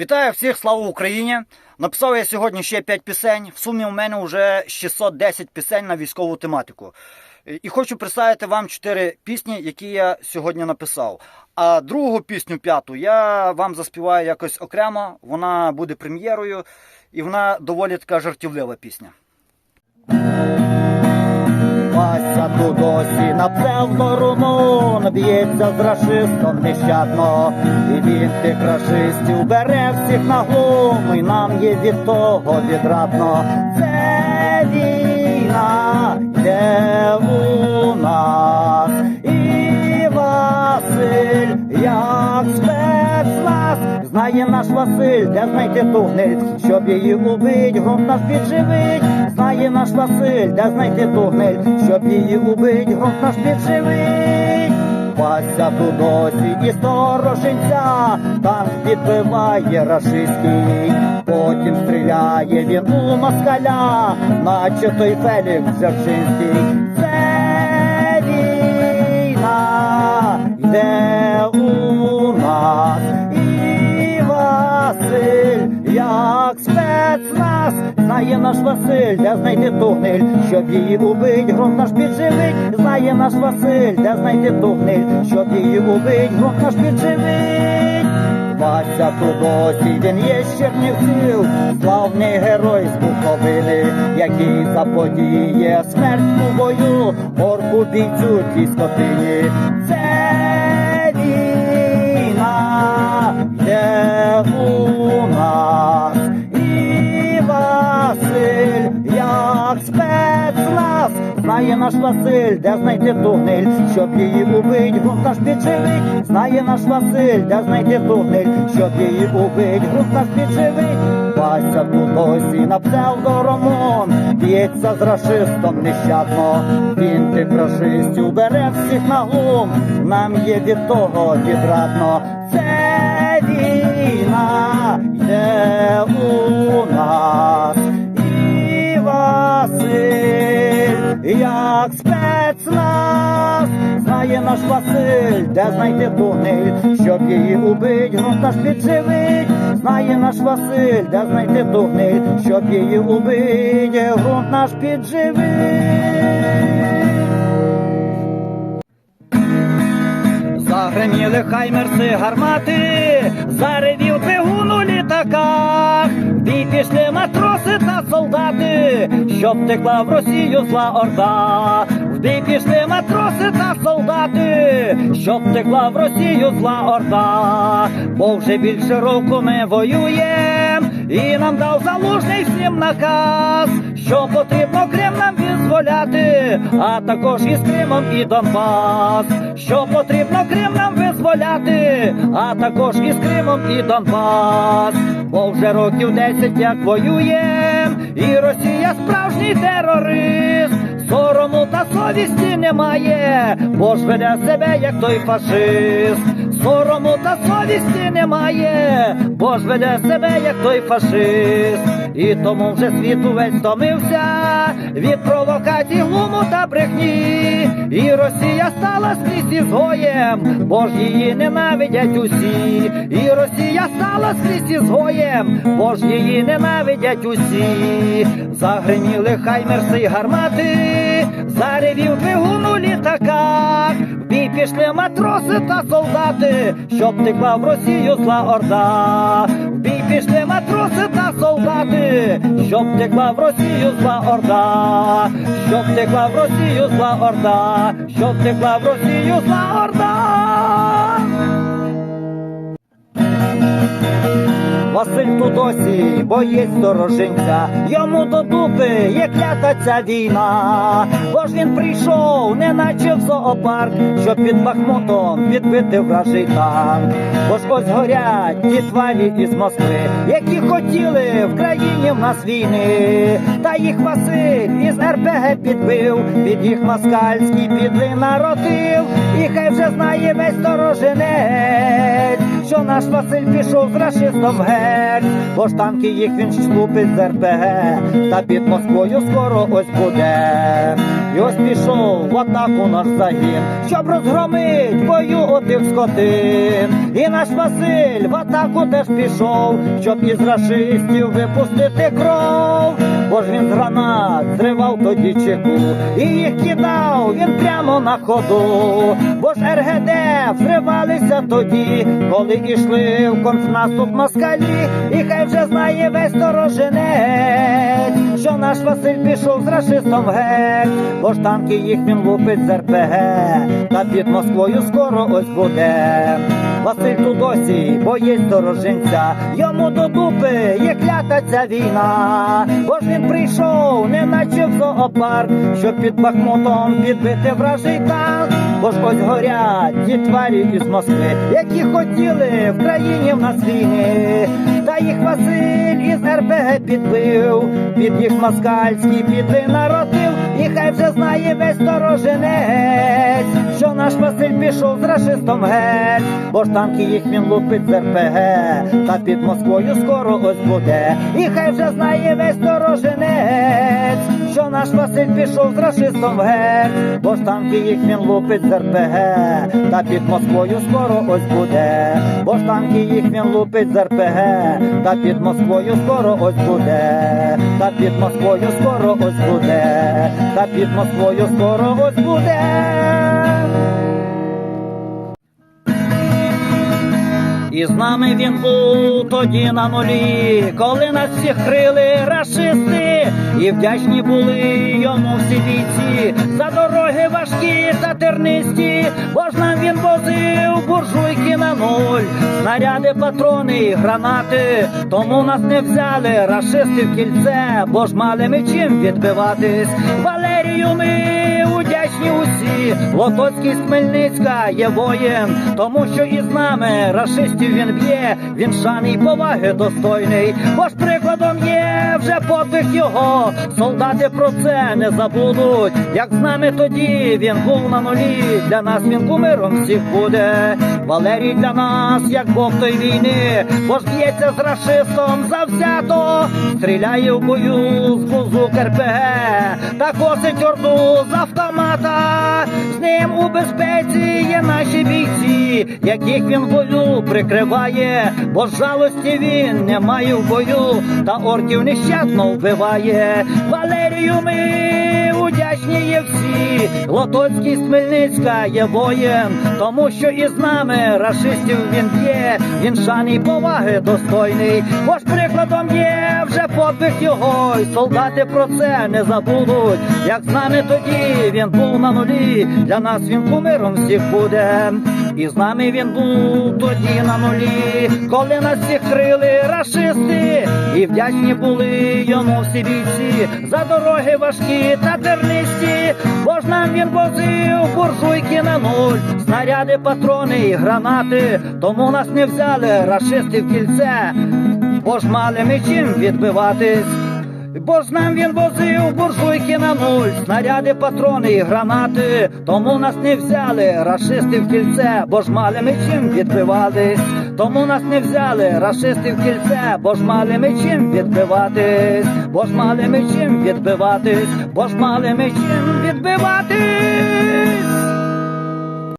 Вітаю всіх, слава Україні! Написав я сьогодні ще 5 пісень. В сумі у мене вже 610 пісень на військову тематику. І хочу представити вам 4 пісні, які я сьогодні написав. А другу пісню, п'яту, я вам заспіваю якось окремо. Вона буде прем'єрою, і вона доволі така жартівлива пісня. Вася Дудосі на псевдорумун б'ється з рашистом нещадно, і він тих рашистів бере всіх на глум, і нам є від того відрадно. Це Василь, де знайти ту гниль, щоб її убить, наш підживить, знає наш Василь, де знайти ту гниль, щоб її убить, грунт наш підживить. Вася Тудосі і сторожинця, танк підбиває рашистський, потім стріляє він у москаля, наче той Фелікс Дзержинський. Це війна йде спецназ, знає наш Василь, де знайти ту щоб її убить, грунт наш підживить, знає наш Василь, де знайти ту щоб її убить, грунт наш підживить. Вася Тудосі, він є з Чернівців, славний герой з Буковини, який заподіє смерть у бою, орку бійцю тій скотині. Це знає наш Василь, де знайти ту щоб її убить, грунт наш підживить, знає наш Василь, де знайти ту щоб її убить, грунт наш підживить. Вася Тудосі на псевдоромон, б'ється з рашистом нещадно, він тих рашистів бере всіх на глум, нам є від того відрадно. Це війна йде у як спецназ, знає наш Василь, де знайти ту щоб її убить, грунт наш підживить, знає наш Василь, де знайти ту щоб її убить, грунт наш підживить. Загреміли хаймерси гармати, заревів двигун у літаках, бій пішли матроси та солдати, щоб текла в Росію зла орда, в бій пішли матроси та солдати, щоб текла в Росію зла орда, бо вже більше року ми воюєм, і нам дав залужний всім наказ, що потрібно Крим нам визволяти, а також із Кримом і Донбас, що потрібно Крим нам визволяти, а також із Кримом і Донбас, бо вже років 10 як воюєм, і Росія справжній терорист. Сорому та совісті немає, бо ж веде себе як той фашист. Сорому та совісті немає, бо ж веде себе як той фашист. І тому вже світ увесь стомився від провокацій, глуму та брехні. І Росія стала скрізь ізгоєм, бо ж її ненавидять усі. І Росія стала скрізь ізгоєм, бо ж її ненавидять усі. Загриміли хаймерси й гармати, заревів двигун у літаках. Бій пішли матроси та солдати, щоб текла в Росію зла орда. В бій пішли матроси та солдати, щоб текла в Росію зла орда, щоб текла в Росію зла орда, щоб текла в Росію зла орда. Василь Тудосі, боєць дорожинця, йому до дупи є клята ця війна, бо ж він прийшов, неначе в зоопарк, щоб під Бахмутом відбити вражий танк. Бо ж ось горять ті тварі із Москви, які хотіли в країні в нас війни, та їх Василь із РПГ підбив, під їх москальський підли народив, і хай вже знає весь дорожинець, що наш Василь пішов з рашистом геть, бо ж танки їх він шлупить з РПГ, та під Москвою скоро ось буде. І ось пішов в атаку наш загін, щоб розгромить бою отих скотин. І наш Василь в атаку теж пішов, щоб із рашистів випустити кров. Бо ж він з гранат зривав тоді чеку і їх кидав він прямо на ходу. Бо ж РГД взривалися тоді, коли ішли в контрнаступ москалі, і хай вже знає весь сторожинець, що наш Василь пішов з рашистом геть, бо ж танки їх він лупить з РПГ, та під Москвою скоро ось буде. Василь тут досі боєць дороженця, йому до дупи є клята ця війна, він прийшов, не наче в зоопарк, щоб під Бахмутом підбити вражий танк, бо ж ось горять ті тварі із Москви, які хотіли в країні в нас війни, та їх Василь із РПГ підбив, під їх москальські підли народив, і хай вже знає весь дороженець, що наш Василь пішов з рашистом геть, танки їх він лупить з РПГ, та під Москвою скоро ось буде, і хай вже знає весь дороженець, що наш Василь пішов з рашистом геть, бо ж танки їх він лупить з РПГ, та під Москвою скоро ось буде, бо ж танки їх він лупить з РПГ, та під Москвою скоро ось буде, та під Москвою скоро ось буде, та під Москвою скоро ось буде. І з нами він був тоді на нулі, коли нас всіх крили рашисти, і вдячні були йому всі бійці за дороги важкі та тернисті, бо ж нам він возив буржуйки на нуль, снаряди, патрони, і гранати. Тому нас не взяли рашисти в кільце, бо ж мали ми чим відбиватись. Валерію ми удячні усі, Лотоцький з Хмельницька є воєн, тому що із нами рашистів він б'є, він шани й поваги достойний, бо ж прикладом є вже подвиг його. Солдати про це не забудуть. Як з нами тоді він був на нулі, для нас він кумиром всіх буде. Валерій для нас, як Бог той війни, бо ж б'ється з рашистом завзято, стріляє в бою з бузук РПГ, та косить орду з автомата. З ним у безпеці є наші бійці, яких він в бою прикриває, бо жалості він не має в бою, та орків нещадно вбиває. Валерію ми удячні є всі, Лотоцький з Хмельницька є воєн, тому що із нами рашистів він є, він шани й поваги достойний, бо ж прикладом є вже подвиг його, й солдати про це не забудуть. Як з нами тоді він був на нулі, для нас він кумиром всіх буде. І з нами він був тоді на нулі, коли нас всіх крили рашисти, і вдячні були йому всі бійці за дороги важкі та тернисті, бо ж нам він возив буржуйки на нуль, снаряди, патрони і гранати, тому нас не взяли рашисти в кільце, бо ж мали ми чим відбиватись. Бо ж нам він возив буржуйки на нуль, снаряди, патрони і гранати. Тому нас не взяли рашисти в кільце, бо ж мали ми чим відбиватись. Тому нас не взяли рашисти в кільце, бо ж мали ми чим відбиватись, бо ж мали ми чим відбиватись, бо ж мали ми чим відбиватись.